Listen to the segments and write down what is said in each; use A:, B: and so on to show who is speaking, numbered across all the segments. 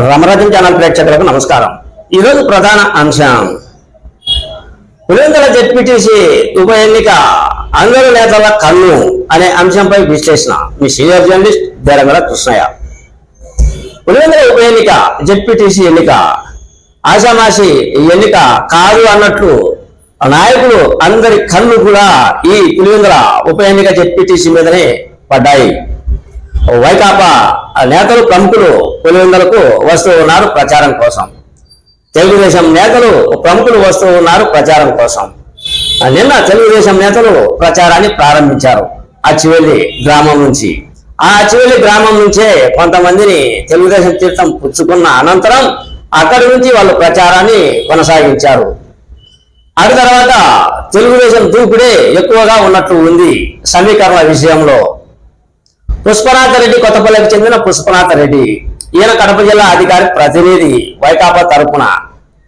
A: Ramarajam channel ప్రేక్షకులకు నమస్కారం. ఈరోజు ప్రధాన అంశం. పులివెందుల జెడ్పీటీసీ ఉప ఎన్నిక అందరు నేతల కన్ను అనే అంశంపై విశ్లేషణ. మీ సీనియర్ జర్నలిస్ట్ దేరంగల కృష్ణయ్య. పులివెందుల ఉప ఎన్నిక జెడ్పీటీసీ ఎన్నిక ఆషామాషి ఎన్నిక కాదు అన్నట్లు నాయకులు అందరి కన్ను కూడా ఈ పులివెందుల ఉప ఎన్నిక జెడ్పీటీసీ మీదనే పడ్డాయి. వైకాపా నేతలు ప్రముఖులు పులివెందులకు వస్తూ ఉన్నారు ప్రచారం కోసం. తెలుగుదేశం నేతలు ప్రముఖులు వస్తూ ఉన్నారు ప్రచారం కోసం. నిన్న తెలుగుదేశం నేతలు ప్రచారాన్ని ప్రారంభించారు అచ్చివెల్లి గ్రామం నుంచి. ఆ అచ్చివెల్లి గ్రామం నుంచే కొంతమందిని తెలుగుదేశం తీర్థం పుచ్చుకున్న అనంతరం అక్కడి నుంచి వాళ్ళు ప్రచారాన్ని కొనసాగించారు. అటు తర్వాత తెలుగుదేశం దూకుడే ఎక్కువగా ఉన్నట్లు ఉంది సమీకరణ విషయంలో. పుష్పనాథ రెడ్డి కొత్తపల్లికి చెందిన పుష్పనాథ రెడ్డి. ఈయన కడప జిల్లా అధికారి ప్రతినిధి వైకాపా తరపున.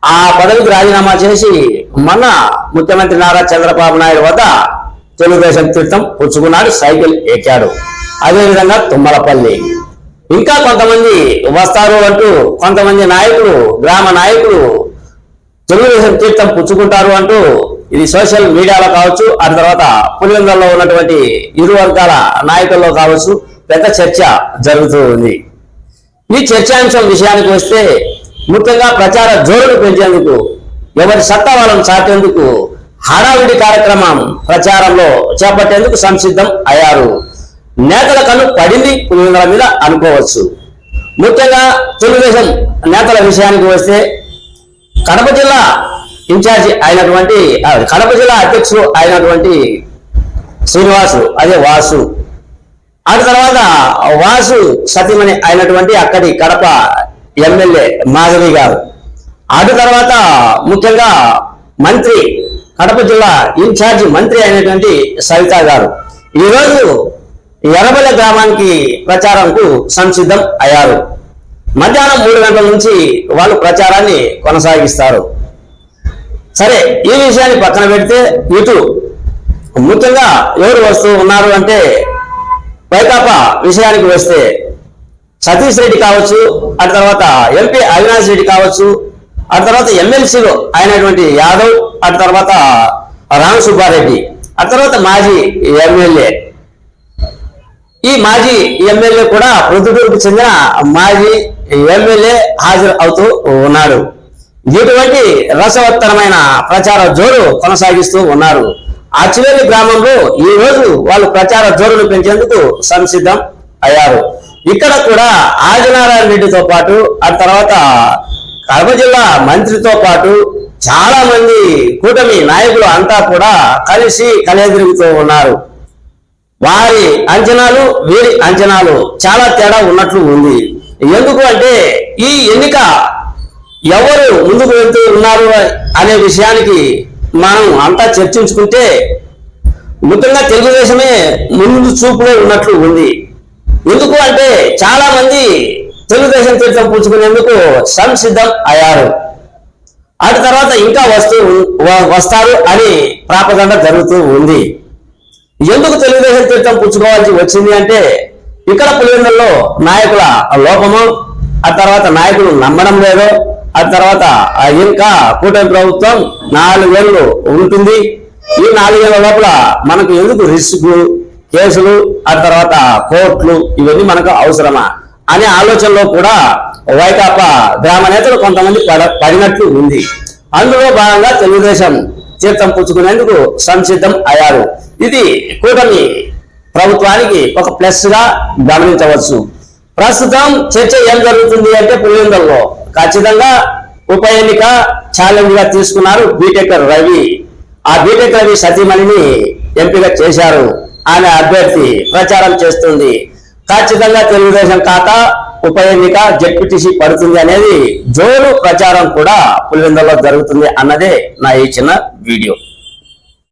A: ఆ పదవికి రాజీనామా చేసి మొన్న ముఖ్యమంత్రి నారా చంద్రబాబు నాయుడు వద్ద తెలుగుదేశం తీర్థం పుచ్చుకున్నాడు సైకిల్ ఎక్కాడు. అదేవిధంగా తుమ్మలపల్లి. ఇంకా కొంతమంది వస్తారు అంటూ కొంతమంది నాయకులు గ్రామ నాయకులు తెలుగుదేశం తీర్థం పుచ్చుకుంటారు అంటూ ఇది సోషల్ మీడియాలో కావచ్చు ఆ తర్వాత పులివెందులలో ఉన్నటువంటి ఇరు వర్గాల నాయకుల్లో కావచ్చు పెద్ద చర్చ జరుగుతూ ఉంది. ఈ చర్చాంశం విషయానికి వస్తే ముఖ్యంగా ప్రచార జోరును పెంచేందుకు ఎవరి సత్తా వాళ్ళను చాటేందుకు హడావిడి కార్యక్రమం ప్రచారంలో చేపట్టేందుకు సంసిద్ధం అయ్యారు. నేతల కన్ను పడింది పులివెందుల మీద అనుకోవచ్చు. ముఖ్యంగా తెలుగుదేశం నేతల విషయానికి వస్తే కడప జిల్లా ఇన్ఛార్జి అయినటువంటి కడప జిల్లా అధ్యక్షుడు అయినటువంటి శ్రీనివాసు అదే వాసు. ఆ తర్వాత వాసు సతీమణి అయినటువంటి అక్కడి కడప ఎమ్మెల్యే మాధవి గారు. అటు తర్వాత ముఖ్యంగా మంత్రి కడప జిల్లా ఇన్ఛార్జి మంత్రి అయినటువంటి సవిత గారు. ఈరోజు ఎర్రబెల్ల గ్రామానికి ప్రచారంకు సంసిద్ధం అయ్యారు. మధ్యాహ్నం మూడు గంటల నుంచి వాళ్ళు ప్రచారాన్ని కొనసాగిస్తారు. సరే ఈ విషయాన్ని పక్కన పెడితే ఇటు ముఖ్యంగా ఎవరు వస్తూ ఉన్నారు అంటే వైకాపా విషయానికి వస్తే సతీష్ రెడ్డి కావచ్చు ఆ తర్వాత ఎంపీ అవినాష్ రెడ్డి కావచ్చు ఆ తర్వాత ఎమ్మెల్సీలు అయినటువంటి యాదవ్ ఆ తర్వాత రామ్ సుబ్బారెడ్డి ఆ తర్వాత మాజీ ఎమ్మెల్యే. ఈ మాజీ ఎమ్మెల్యే కూడా ప్రొద్దుటూరుకు చెందిన మాజీ ఎమ్మెల్యే హాజరు అవుతూ ఉన్నాడు. ఇటువంటి రసవత్తరమైన ప్రచార జోరు కొనసాగిస్తూ ఉన్నారు. అచ్చివేలి గ్రామంలో ఈ రోజు వాళ్ళు ప్రచార జోరును పెంచేందుకు సంసిద్ధం అయ్యారు. ఇక్కడ కూడా ఆదినారాయణ రెడ్డితో పాటు ఆ తర్వాత కడప జిల్లా మంత్రితో పాటు చాలా మంది కూటమి నాయకులు అంతా కూడా కలిసి కలియదిరుగుతూ ఉన్నారు. వారి అంచనాలు వీరి అంచనాలు చాలా తేడా ఉన్నట్లు ఉంది. ఎందుకు అంటే ఈ ఎన్నిక ఎవరు ముందుకు వెళ్తూ ఉన్నారు అనే విషయానికి మనం అంతా చర్చించుకుంటే ముఖ్యంగా తెలుగుదేశమే ముందు చూపులో ఉన్నట్లు ఉంది. ఎందుకు అంటే చాలా మంది తెలుగుదేశం తీర్థం పుచ్చుకునేందుకు సంసిద్ధం అయ్యారు. అటు తర్వాత ఇంకా వస్తూ వస్తారు అని ప్రాపదండ జరుగుతూ ఉంది. ఎందుకు తెలుగుదేశం తీర్థం పుచ్చుకోవాల్సి వచ్చింది అంటే ఇక్కడ పులివెందుల్లో నాయకుల లోపము ఆ తర్వాత నాయకులు నమ్మడం లేదు. ఆ తర్వాత ఆ ఇంకా కూటమి ప్రభుత్వం నాలుగేళ్ళు ఉంటుంది. ఈ నాలుగేళ్ళ లోపల మనకు ఎందుకు రిస్క్ కేసులు ఆ తర్వాత కోర్టులు ఇవన్నీ మనకు అవసరమా అనే ఆలోచనలో కూడా వైకాపా గ్రామ నేతలు కొంతమంది పడ పడినట్లు ఉంది. అందులో భాగంగా తెలుగుదేశం తీర్థం పుచ్చుకునేందుకు సంసిద్ధం అయ్యారు. ఇది కూటమి ప్రభుత్వానికి ఒక ప్లస్గా గమనించవచ్చు. ప్రస్తుతం చర్చ ఏం జరుగుతుంది అంటే పులివెందుల్లో ఖచ్చితంగా ఉప ఎన్నిక ఛాలెంజ్గా తీసుకున్నారు బీటెక్ రవి. ఆ బీటెక్ రవి సతీమణిని ఎంపిక చేశారు. ఆమె అభ్యర్థి ప్రచారం చేస్తుంది. ఖచ్చితంగా తెలుగుదేశం కాక ఉప ఎన్నిక జడ్పీటీసీ పడుతుంది అనేది జోరు ప్రచారం కూడా పులివెందులో జరుగుతుంది అన్నదే నా ఈ చిన్న వీడియో.